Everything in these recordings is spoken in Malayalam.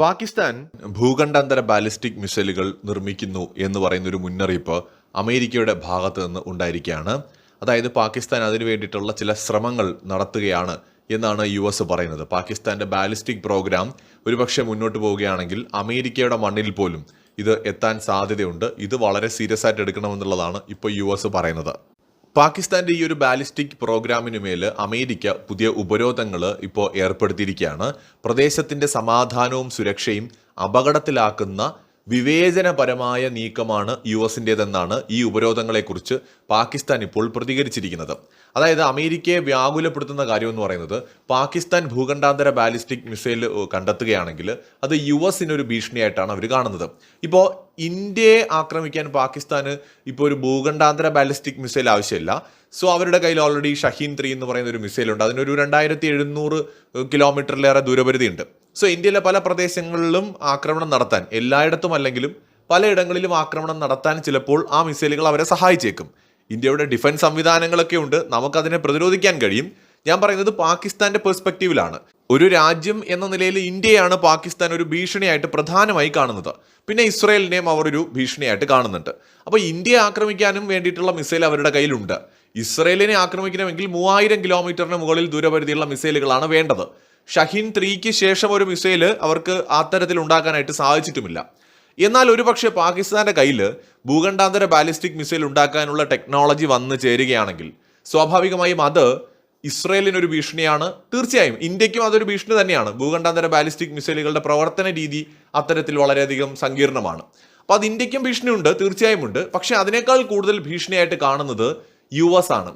പാകിസ്ഥാൻ ഭൂഖണ്ഡാന്തര ബാലിസ്റ്റിക് മിസൈലുകൾ നിർമ്മിക്കുന്നു എന്ന് പറയുന്ന ഒരു മുന്നറിയിപ്പ് അമേരിക്കയുടെ ഭാഗത്ത് നിന്ന് ഉണ്ടായിരിക്കുകയാണ്. അതായത് പാകിസ്ഥാൻ അതിനു വേണ്ടിയിട്ടുള്ള ചില ശ്രമങ്ങൾ നടത്തുകയാണ് എന്നാണ് യു എസ് പറയുന്നത്. പാകിസ്ഥാന്റെ ബാലിസ്റ്റിക് പ്രോഗ്രാം ഒരുപക്ഷെ മുന്നോട്ട് പോവുകയാണെങ്കിൽ അമേരിക്കയുടെ മണ്ണിൽ പോലും ഇത് എത്താൻ സാധ്യതയുണ്ട്. ഇത് വളരെ സീരിയസ് ആയിട്ട് എടുക്കണമെന്നുള്ളതാണ് ഇപ്പോൾ യു എസ് പറയുന്നത്. പാകിസ്ഥാന്റെ ഈ ഒരു ബാലിസ്റ്റിക് പ്രോഗ്രാമിന് മേൽ അമേരിക്ക പുതിയ ഉപരോധങ്ങൾ ഇപ്പോൾ ഏർപ്പെടുത്തിയിരിക്കുകയാണ്. പ്രദേശത്തിന്റെ സമാധാനവും സുരക്ഷയും അപകടത്തിലാക്കുന്ന വിവേചനപരമായ നീക്കമാണ് യു എസിന്റെതെന്നാണ് ഈ ഉപരോധങ്ങളെക്കുറിച്ച് പാകിസ്ഥാൻ ഇപ്പോൾ പ്രതികരിച്ചിരിക്കുന്നത്. അതായത് അമേരിക്കയെ വ്യാകുലപ്പെടുത്തുന്ന കാര്യമെന്ന് പറയുന്നത് പാകിസ്ഥാൻ ഭൂഖണ്ഡാന്തര ബാലിസ്റ്റിക് മിസൈൽ കണ്ടെത്തുകയാണെങ്കിൽ അത് യു എസിനൊരു ഭീഷണിയായിട്ടാണ് അവർ കാണുന്നത്. ഇപ്പോൾ ഇന്ത്യയെ ആക്രമിക്കാൻ പാകിസ്ഥാന് ഇപ്പോൾ ഒരു ഭൂഖണ്ഡാന്തര ബാലിസ്റ്റിക് മിസൈൽ ആവശ്യമില്ല. സോ അവരുടെ കയ്യിൽ ഓൾറെഡി ഷഹീൻ ത്രീ എന്ന് പറയുന്ന ഒരു മിസൈലുണ്ട്. അതിനൊരു രണ്ടായിരത്തി എഴുന്നൂറ് കിലോമീറ്ററിലേറെ ദൂരപരിധി ഉണ്ട് സോ ഇന്ത്യയിലെ പല പ്രദേശങ്ങളിലും ആക്രമണം നടത്താൻ എല്ലായിടത്തും അല്ലെങ്കിലും പലയിടങ്ങളിലും ആക്രമണം നടത്താൻ ചിലപ്പോൾ ആ മിസൈലുകൾ അവരെ സഹായിച്ചേക്കും. ഇന്ത്യയുടെ ഡിഫൻസ് സംവിധാനങ്ങളൊക്കെ ഉണ്ട്. നമുക്കതിനെ പ്രതിരോധിക്കാൻ കഴിയും. ഞാൻ പറയുന്നത് പാകിസ്ഥാന്റെ പെർസ്പെക്റ്റീവിലാണ്. ഒരു രാജ്യം എന്ന നിലയിൽ ഇന്ത്യയാണ് പാകിസ്ഥാൻ ഒരു ഭീഷണിയായിട്ട് പ്രധാനമായി കാണുന്നത്. പിന്നെ ഇസ്രയേലിനെയും അവർ ഒരു ഭീഷണിയായിട്ട് കാണുന്നുണ്ട്. അപ്പോൾ ഇന്ത്യയെ ആക്രമിക്കാനും വേണ്ടിയിട്ടുള്ള മിസൈൽ അവരുടെ കയ്യിലുണ്ട്. ഇസ്രയേലിനെ ആക്രമിക്കണമെങ്കിൽ മൂവായിരം കിലോമീറ്ററിന് മുകളിൽ ദൂരപരിധിയുള്ള മിസൈലുകളാണ് വേണ്ടത്. ഷഹീൻ ത്രീക്ക് ശേഷം ഒരു മിസൈൽ അവർക്ക് അത്തരത്തിൽ ഉണ്ടാക്കാനായിട്ട് സാധിച്ചിട്ടുമില്ല. എന്നാൽ ഒരുപക്ഷെ പാകിസ്ഥാന്റെ കയ്യിൽ ഭൂഖണ്ഡാന്തര ബാലിസ്റ്റിക് മിസൈൽ ഉണ്ടാക്കാനുള്ള ടെക്നോളജി വന്നു ചേരുകയാണെങ്കിൽ സ്വാഭാവികമായും അത് ഇസ്രയേലിനൊരു ഭീഷണിയാണ്. തീർച്ചയായും ഇന്ത്യക്കും അതൊരു ഭീഷണി തന്നെയാണ്. ഭൂഖണ്ഡാന്തര ബാലിസ്റ്റിക് മിസൈലുകളുടെ പ്രവർത്തന രീതി അത്തരത്തിൽ വളരെയധികം സങ്കീർണമാണ്. അപ്പോൾ അത് ഇന്ത്യക്കും ഭീഷണിയുണ്ട് തീർച്ചയായും ഉണ്ട്. പക്ഷേ അതിനേക്കാൾ കൂടുതൽ ഭീഷണിയായിട്ട് കാണുന്നത് യു എസ് ആണ്.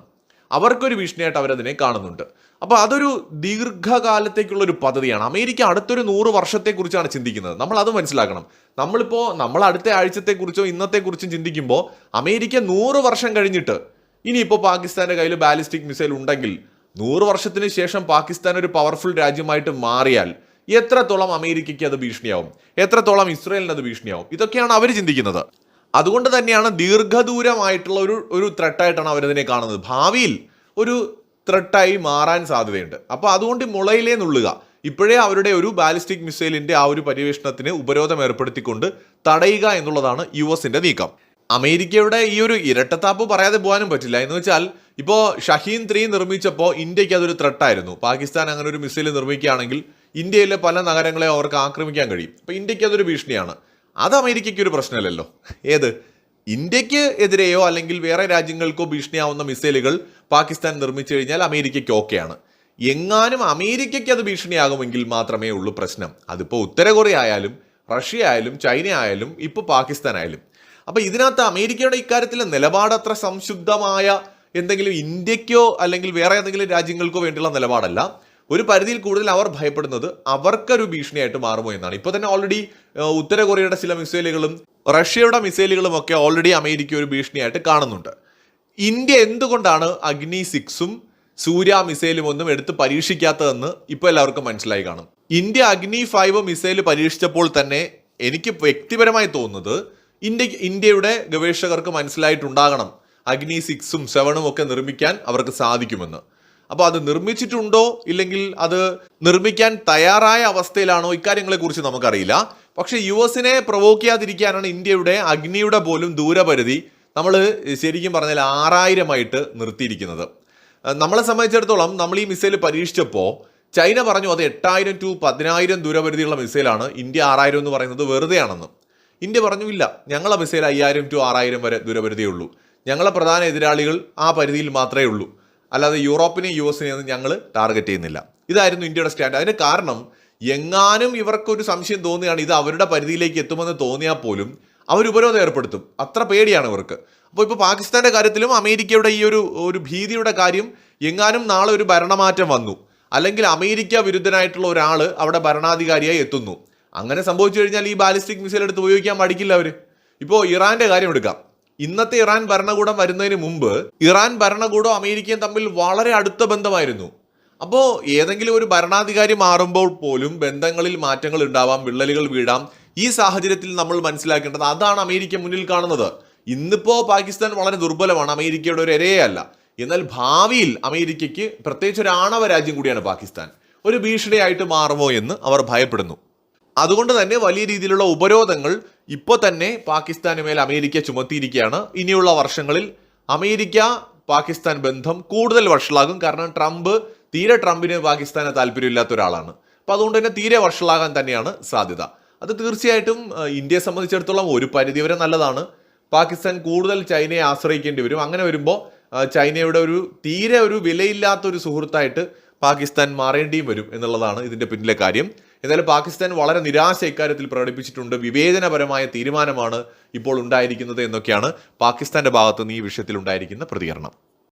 അവർക്കൊരു ഭീഷണിയായിട്ട് അവരതിനെ കാണുന്നുണ്ട്. അപ്പോൾ അതൊരു ദീർഘകാലത്തേക്കുള്ള ഒരു പദ്ധതിയാണ്. അമേരിക്ക അടുത്തൊരു നൂറ് വർഷത്തെക്കുറിച്ചാണ് ചിന്തിക്കുന്നത്. നമ്മൾ അത് മനസ്സിലാക്കണം. നമ്മളിപ്പോൾ നമ്മൾ അടുത്ത ആഴ്ചത്തെക്കുറിച്ചോ ഇന്നത്തെക്കുറിച്ചും ചിന്തിക്കുമ്പോൾ അമേരിക്ക നൂറ് വർഷം കഴിഞ്ഞിട്ട് ഇനിയിപ്പോൾ പാകിസ്ഥാന്റെ കയ്യിൽ ബാലിസ്റ്റിക് മിസൈൽ ഉണ്ടെങ്കിൽ നൂറ് വർഷത്തിന് ശേഷം പാകിസ്ഥാൻ ഒരു പവർഫുൾ രാജ്യമായിട്ട് മാറിയാൽ എത്രത്തോളം അമേരിക്കയ്ക്ക് അത് ഭീഷണിയാവും? എത്രത്തോളം ഇസ്രയേലിന് അത് ഭീഷണിയാവും? ഇതൊക്കെയാണ് അവർ ചിന്തിക്കുന്നത്. അതുകൊണ്ട് തന്നെയാണ് ദീർഘദൂരമായിട്ടുള്ള ഒരു ഒരു ത്രെട്ടായിട്ടാണ് അവരതിനെ കാണുന്നത്. ഭാവിയിൽ ഒരു ത്രെട്ടായി മാറാൻ സാധ്യതയുണ്ട്. അപ്പോൾ അതുകൊണ്ട് മുളയിലേ നുള്ളുക. ഇപ്പോഴേ അവരുടെ ഒരു ബാലിസ്റ്റിക് മിസൈലിന്റെ ആ ഒരു പര്യവേഷണത്തിന് ഉപരോധം ഏർപ്പെടുത്തിക്കൊണ്ട് തടയുക എന്നുള്ളതാണ് യു എസിന്റെ നീക്കം. അമേരിക്കയുടെ ഈ ഒരു ഇരട്ടത്താപ്പ് പറയാതെ പോകാനും പറ്റില്ല. എന്ന് വെച്ചാൽ ഇപ്പോൾ ഷഹീൻ ത്രീ നിർമ്മിച്ചപ്പോൾ ഇന്ത്യയ്ക്ക് അതൊരു ത്രെട്ടായിരുന്നു പാകിസ്ഥാൻ അങ്ങനെ ഒരു മിസൈൽ നിർമ്മിക്കുകയാണെങ്കിൽ ഇന്ത്യയിലെ പല നഗരങ്ങളെ അവർക്ക് ആക്രമിക്കാൻ കഴിയും. അപ്പോൾ ഇന്ത്യയ്ക്ക് അതൊരു ഭീഷണിയാണ്. അത് അമേരിക്കയ്ക്ക് ഒരു പ്രശ്നമല്ലല്ലോ. ഏത്? ഇന്ത്യയ്ക്ക് എതിരെയോ അല്ലെങ്കിൽ വേറെ രാജ്യങ്ങൾക്കോ ഭീഷണിയാവുന്ന മിസൈലുകൾ പാകിസ്ഥാൻ നിർമ്മിച്ചു കഴിഞ്ഞാൽ അമേരിക്കയ്ക്ക് ഓക്കെയാണ്. എങ്ങാനും അമേരിക്കയ്ക്ക് അത് ഭീഷണിയാകുമെങ്കിൽ മാത്രമേ ഉള്ളൂ പ്രശ്നം. അതിപ്പോൾ ഉത്തര കൊറിയ ആയാലും റഷ്യ ആയാലും ചൈന ആയാലും ഇപ്പോൾ പാകിസ്ഥാൻ ആയാലും അപ്പോൾ ഇതിനകത്ത് അമേരിക്കയുടെ ഇക്കാര്യത്തിലെ നിലപാട് അത്ര സംശുദ്ധമായ എന്തെങ്കിലും ഇന്ത്യക്കോ അല്ലെങ്കിൽ വേറെ ഏതെങ്കിലും രാജ്യങ്ങൾക്കോ വേണ്ടിയുള്ള നിലപാടല്ല. ഒരു പരിധിയിൽ കൂടുതൽ അവർ ഭയപ്പെടുന്നത് അവർക്കൊരു ഭീഷണിയായിട്ട് മാറുമോ എന്നാണ്. ഇപ്പോൾ തന്നെ ഓൾറെഡി ഉത്തര കൊറിയയുടെ ചില മിസൈലുകളും റഷ്യയുടെ മിസൈലുകളും ഒക്കെ ഓൾറെഡി അമേരിക്ക ഒരു ഭീഷണിയായിട്ട് കാണുന്നുണ്ട്. ഇന്ത്യ എന്തുകൊണ്ടാണ് അഗ്നി സിക്സും സൂര്യ മിസൈലും ഒന്നും എടുത്ത് പരീക്ഷിക്കാത്തതെന്ന് ഇപ്പോൾ എല്ലാവർക്കും മനസ്സിലായി കാണും. ഇന്ത്യ അഗ്നി ഫൈവ് മിസൈൽ പരീക്ഷിച്ചപ്പോൾ തന്നെ എനിക്ക് വ്യക്തിപരമായി തോന്നുന്നത് ഇന്ത്യ ഇന്ത്യയുടെ ഗവേഷകർക്ക് മനസ്സിലായിട്ടുണ്ടാകണം അഗ്നി സിക്സും സെവനും ഒക്കെ നിർമ്മിക്കാൻ അവർക്ക് സാധിക്കുമെന്ന്. അപ്പോൾ അത് നിർമ്മിച്ചിട്ടുണ്ടോ? ഇല്ലെങ്കിൽ അത് നിർമ്മിക്കാൻ തയ്യാറായ അവസ്ഥയിലാണോ? ഇക്കാര്യങ്ങളെക്കുറിച്ച് നമുക്കറിയില്ല. പക്ഷേ യു എസിനെ പ്രൊവോക്ക് ചെയ്യാതിരിക്കാനാണ് ഇന്ത്യയുടെ അഗ്നിയുടെ പോലും ദൂരപരിധി നമ്മൾ ശരിക്കും പറഞ്ഞാൽ ആറായിരമായിട്ട് നിർത്തിയിരിക്കുന്നത്. നമ്മളെ സംബന്ധിച്ചിടത്തോളം നമ്മൾ ഈ മിസൈൽ പരീക്ഷിച്ചപ്പോൾ ചൈന പറഞ്ഞു അത് എട്ടായിരം ടു പതിനായിരം ദൂരപരിധിയുള്ള മിസൈലാണ് ഇന്ത്യ ആറായിരം എന്ന് പറയുന്നത് വെറുതെയാണെന്ന്. ഇന്ത്യ പറഞ്ഞു ഇല്ല ഞങ്ങളെ മിസൈൽ അയ്യായിരം ടു ആറായിരം വരെ ദൂരപരിധിയേ ഉള്ളൂ. ഞങ്ങളെ പ്രധാന എതിരാളികൾ ആ പരിധിയിൽ മാത്രമേ ഉള്ളൂ. അല്ലാതെ യൂറോപ്പിനെയും യു എസിനെയും ഞങ്ങൾ ടാർഗറ്റ് ചെയ്യുന്നില്ല. ഇതായിരുന്നു ഇന്ത്യയുടെ സ്റ്റാൻഡ് അതിന് കാരണം എങ്ങാനും ഇവർക്കൊരു സംശയം തോന്നുകയാണ് ഇത് അവരുടെ പരിധിയിലേക്ക് എത്തുമെന്ന് തോന്നിയാൽ പോലും അവർ ഉപരോധം ഏർപ്പെടുത്തും. അത്ര പേടിയാണ് ഇവർക്ക്. അപ്പോൾ ഇപ്പോൾ പാകിസ്ഥാന്റെ കാര്യത്തിലും അമേരിക്കയുടെ ഈ ഒരു ഒരു ഭീതിയുടെ കാര്യം എങ്ങാനും നാളെ ഒരു ഭരണമാറ്റം വന്നു. അല്ലെങ്കിൽ അമേരിക്ക വിരുദ്ധനായിട്ടുള്ള ഒരാൾ അവിടെ ഭരണാധികാരിയായി എത്തുന്നു. അങ്ങനെ സംഭവിച്ചു കഴിഞ്ഞാൽ ഈ ബാലിസ്റ്റിക് മിസൈൽ എടുത്ത് ഉപയോഗിക്കാൻ മടിക്കില്ല അവർ ഇപ്പോൾ ഇറാന്റെ കാര്യം എടുക്കാം. ഇന്നത്തെ ഇറാൻ ഭരണകൂടം വരുന്നതിന് മുമ്പ് ഇറാൻ ഭരണകൂടവും അമേരിക്കയും തമ്മിൽ വളരെ അടുത്ത ബന്ധമായിരുന്നു. അപ്പോൾ ഏതെങ്കിലും ഒരു ഭരണാധികാരി മാറുമ്പോൾ പോലും ബന്ധങ്ങളിൽ മാറ്റങ്ങൾ ഉണ്ടാവാം വിള്ളലുകൾ വീഴാം. ഈ സാഹചര്യത്തിൽ നമ്മൾ മനസ്സിലാക്കേണ്ടത് അതാണ് അമേരിക്ക മുന്നിൽ കാണുന്നത്. ഇന്നിപ്പോൾ പാകിസ്ഥാൻ വളരെ ദുർബലമാണ് അമേരിക്കയുടെ ഒരു ഇരയല്ല എന്നാൽ ഭാവിയിൽ അമേരിക്കയ്ക്ക് പ്രത്യേകിച്ച് ഒരു ആണവ രാജ്യം കൂടിയാണ് പാകിസ്ഥാൻ. ഒരു ഭീഷണിയായിട്ട് മാറുമോ എന്ന് അവർ ഭയപ്പെടുന്നു. അതുകൊണ്ട് തന്നെ വലിയ രീതിയിലുള്ള ഉപരോധങ്ങൾ ഇപ്പോൾ തന്നെ പാകിസ്ഥാന് മേൽ അമേരിക്ക ചുമത്തിയിരിക്കുകയാണ്. ഇനിയുള്ള വർഷങ്ങളിൽ അമേരിക്ക പാകിസ്ഥാൻ ബന്ധം കൂടുതൽ വഷളാകും. കാരണം ട്രംപ് തീരെ ട്രംപിന് പാകിസ്ഥാന് താല്പര്യമില്ലാത്ത ഒരാളാണ്. അപ്പോൾ അതുകൊണ്ട് തന്നെ തീരെ വഷളാകാൻ തന്നെയാണ് സാധ്യത. അത് തീർച്ചയായിട്ടും ഇന്ത്യയെ സംബന്ധിച്ചിടത്തോളം ഒരു പരിധിവരെ നല്ലതാണ്. പാകിസ്ഥാൻ കൂടുതൽ ചൈനയെ ആശ്രയിക്കേണ്ടി വരും. അങ്ങനെ വരുമ്പോൾ ചൈനയുടെ ഒരു തീരെ ഒരു വിലയില്ലാത്ത ഒരു സുഹൃത്തായിട്ട് പാകിസ്ഥാൻ മാറേണ്ടിയും വരും എന്നുള്ളതാണ് ഇതിന്റെ പിന്നിലെ കാര്യം. എന്നാലും പാകിസ്ഥാൻ വളരെ നിരാശ ഇക്കാര്യത്തിൽ പ്രകടിപ്പിച്ചിട്ടുണ്ട്. വിവേചനപരമായ തീരുമാനമാണ് ഇപ്പോൾ ഉണ്ടായിരിക്കുന്നത് എന്നൊക്കെയാണ് പാകിസ്ഥാന്റെ ഭാഗത്തുനിന്ന് ഈ വിഷയത്തിൽ ഉണ്ടായിരിക്കുന്ന പ്രതികരണം.